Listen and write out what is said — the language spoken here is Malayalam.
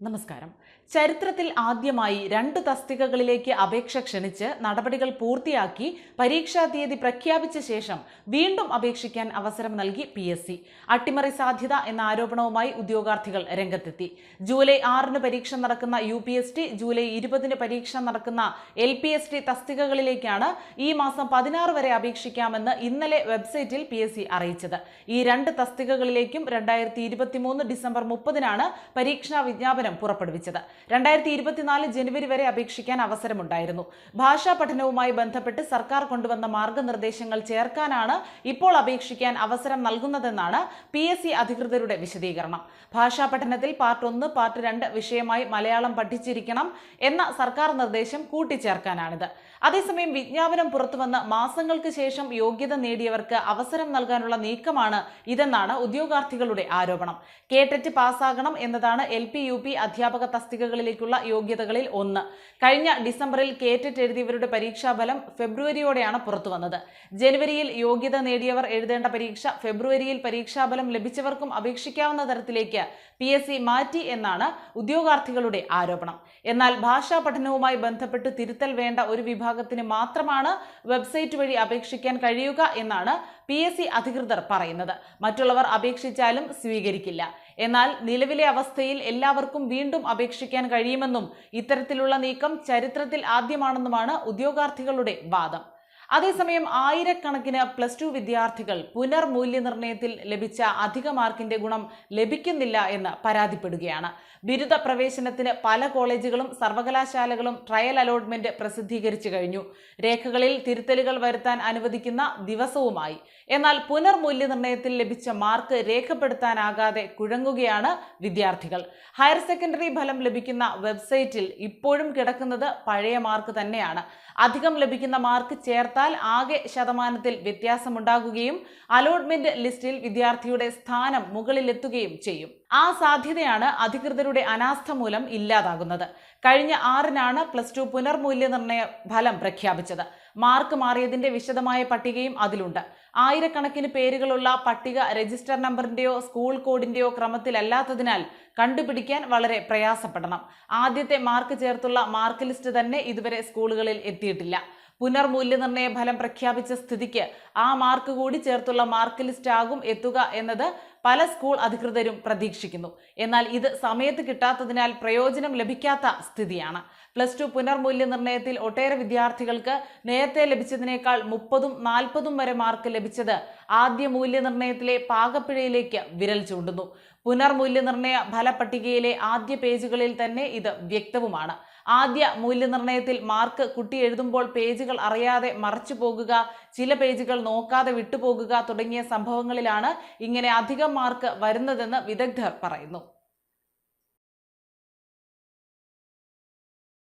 നമസ്കാരം. ചരിത്രത്തിൽ ആദ്യമായി രണ്ട് തസ്തികകളിലേക്ക് അപേക്ഷ ക്ഷണിച്ച് നടപടികൾ പൂർത്തിയാക്കി പരീക്ഷാ തീയതി പ്രഖ്യാപിച്ച ശേഷം വീണ്ടും അപേക്ഷിക്കാൻ അവസരം നൽകി പി എസ് സി. അട്ടിമറി സാധ്യത എന്ന ആരോപണവുമായി ഉദ്യോഗാർത്ഥികൾ രംഗത്തെത്തി. ജൂലൈ ആറിന് പരീക്ഷ നടക്കുന്ന U P S T July ഇരുപതിന് പരീക്ഷ നടക്കുന്ന എൽ പി എസ് ടി തസ്തികകളിലേക്കാണ് ഈ മാസം പതിനാറ് വരെ അപേക്ഷിക്കാമെന്ന് ഇന്നലെ വെബ്സൈറ്റിൽ പി എസ് സി അറിയിച്ചത്. ഈ രണ്ട് തസ്തികകളിലേക്കും രണ്ടായിരത്തി ഡിസംബർ മുപ്പതിനാണ് പരീക്ഷാ വിജ്ഞാപനം പുറപ്പെടുവിച്ചത്. രണ്ടായിരത്തി ഇരുപത്തിനാല് ജനുവരി വരെ അപേക്ഷിക്കാൻ അവസരമുണ്ടായിരുന്നു. ഭാഷാ പഠനവുമായി ബന്ധപ്പെട്ട് സർക്കാർ കൊണ്ടുവന്ന മാർഗനിർദ്ദേശങ്ങൾ ചേർക്കാനാണ് ഇപ്പോൾ അപേക്ഷിക്കാൻ അവസരം നൽകുന്നതെന്നാണ് പി എസ് സി അധികൃതരുടെ വിശദീകരണം. ഭാഷാ പഠനത്തിൽ പാർട്ട് ഒന്ന് പാർട്ട് രണ്ട് വിഷയമായി മലയാളം പഠിച്ചിരിക്കണം എന്ന സർക്കാർ നിർദ്ദേശം കൂട്ടിച്ചേർക്കാനാണിത്. അതേസമയം വിജ്ഞാപനം പുറത്തുവന്ന് മാസങ്ങൾക്ക് ശേഷം യോഗ്യത നേടിയവർക്ക് അവസരം നൽകാനുള്ള നീക്കമാണ് ഇതെന്നാണ് ഉദ്യോഗാർത്ഥികളുടെ ആരോപണം. കേട്ടറ്റ് പാസ്സാകണം എന്നതാണ് എൽ പി യു പി അധ്യാപക തസ്തികകളിലേക്കുള്ള യോഗ്യതകളിൽ ഒന്ന്. കഴിഞ്ഞ ഡിസംബറിൽ കേറ്ററ്റ് എഴുതിയവരുടെ പരീക്ഷാഫലം ഫെബ്രുവരിയോടെയാണ് പുറത്തുവന്നത് ജനുവരിയിൽ യോഗ്യത നേടിയവർ എഴുതേണ്ട പരീക്ഷ ഫെബ്രുവരിയിൽ പരീക്ഷാഫലം ലഭിച്ചവർക്കും അപേക്ഷിക്കാവുന്ന തരത്തിലേക്ക് പി മാറ്റി എന്നാണ് ഉദ്യോഗാർത്ഥികളുടെ ആരോപണം. എന്നാൽ ഭാഷാ പഠനവുമായി ബന്ധപ്പെട്ട് തിരുത്തൽ വേണ്ട ഒരു വിഭാഗത്തിന് മാത്രമാണ് വെബ്സൈറ്റ് വഴി അപേക്ഷിക്കാൻ കഴിയുക എന്നാണ് പി അധികൃതർ പറയുന്നത്. മറ്റുള്ളവർ അപേക്ഷിച്ചാലും സ്വീകരിക്കില്ല. എന്നാൽ നിലവിലെ അവസ്ഥയിൽ എല്ലാവർക്കും വീണ്ടും അപേക്ഷിക്കാൻ കഴിയുമെന്നും ഇത്തരത്തിലുള്ള നീക്കം ചരിത്രത്തിൽ ആദ്യമാണെന്നുമാണ് ഉദ്യോഗാർത്ഥികളുടെ വാദം. അതേസമയം ആയിരക്കണക്കിന് പ്ലസ് ടു വിദ്യാർത്ഥികൾ പുനർമൂല്യനിർണയത്തിൽ ലഭിച്ച അധിക മാർക്കിന്റെ ഗുണം ലഭിക്കുന്നില്ല എന്ന് പരാതിപ്പെടുകയാണ്. ബിരുദ പ്രവേശനത്തിന് പല കോളേജുകളും സർവകലാശാലകളും ട്രയൽ അലോട്ട്മെന്റ് പ്രസിദ്ധീകരിച്ചു കഴിഞ്ഞു. രേഖകളിൽ തിരുത്തലുകൾ വരുത്താൻ അനുവദിക്കുന്ന ദിവസവുമായി. എന്നാൽ പുനർമൂല്യനിർണയത്തിൽ ലഭിച്ച മാർക്ക് രേഖപ്പെടുത്താനാകാതെ കുഴങ്ങുകയാണ് വിദ്യാർത്ഥികൾ. ഹയർ സെക്കൻഡറി ഫലം ലഭിക്കുന്ന വെബ്സൈറ്റിൽ ഇപ്പോഴും കിടക്കുന്നത് പഴയ മാർക്ക് തന്നെയാണ്. അധികം ലഭിക്കുന്ന മാർക്ക് ചേർത്താൽ ആകെ ശതമാനത്തിൽ വ്യത്യാസമുണ്ടാകുകയും അലോട്ട്മെന്റ് ലിസ്റ്റിൽ വിദ്യാർത്ഥിയുടെ സ്ഥാനം മുകളിലെത്തുകയും ചെയ്യും. ആ സാധ്യതയാണ് അധികൃതരുടെ അനാസ്ഥ മൂലം ഇല്ലാതാകുന്നത്. കഴിഞ്ഞ ആറിനാണ് പ്ലസ് ടു പുനർമൂല്യനിർണയ ഫലം പ്രഖ്യാപിച്ചത്. മാർക്ക് മാറിയതിന്റെ വിശദമായ പട്ടികയും അതിലുണ്ട്. ആയിരക്കണക്കിന് പേരുകളുള്ള പട്ടിക രജിസ്റ്റർ നമ്പറിന്റെയോ സ്കൂൾ കോഡിന്റെയോ ക്രമത്തിലല്ലാത്തതിനാൽ കണ്ടുപിടിക്കാൻ വളരെ പ്രയാസപ്പെടണം. ആദ്യത്തെ മാർക്ക് ചേർത്തുള്ള മാർക്ക് ലിസ്റ്റ് തന്നെ ഇതുവരെ സ്കൂളുകളിൽ എത്തിയിട്ടില്ല. പുനർമൂല്യനിർണയ ഫലം പ്രഖ്യാപിച്ച സ്ഥിതിക്ക് ആ മാർക്ക് കൂടി ചേർത്തുള്ള മാർക്ക് ലിസ്റ്റ് ആകും എത്തുക എന്നത് പല സ്കൂൾ അധികൃതരും പ്രതീക്ഷിക്കുന്നു. എന്നാൽ ഇത് സമയത്ത് കിട്ടാത്തതിനാൽ പ്രയോജനം ലഭിക്കാത്ത സ്ഥിതിയാണ്. പ്ലസ് ടു പുനർമൂല്യനിർണയത്തിൽ ഒട്ടേറെ വിദ്യാർത്ഥികൾക്ക് നേരത്തെ ലഭിച്ചതിനേക്കാൾ മുപ്പതും നാൽപ്പതും വരെ മാർക്ക് ലഭിച്ചത് ആദ്യ മൂല്യനിർണയത്തിലെ പാകപ്പിഴയിലേക്ക് വിരൽ ചൂണ്ടുന്നു. പുനർമൂല്യനിർണയ ഫലപട്ടികയിലെ ആദ്യ പേജുകളിൽ തന്നെ ഇത് വ്യക്തവുമാണ്. ആദ്യ മൂല്യനിർണയത്തിൽ മാർക്ക് കുട്ടി എഴുതുമ്പോൾ പേജുകൾ അറിയാതെ മറച്ചു പോകുക ചില പേജുകൾ നോക്കാതെ വിട്ടുപോകുക തുടങ്ങിയ സംഭവങ്ങളിലാണ് ഇങ്ങനെ അധികം മാർക്ക് വരുന്നതെന്ന് വിദഗ്ധർ പറയുന്നു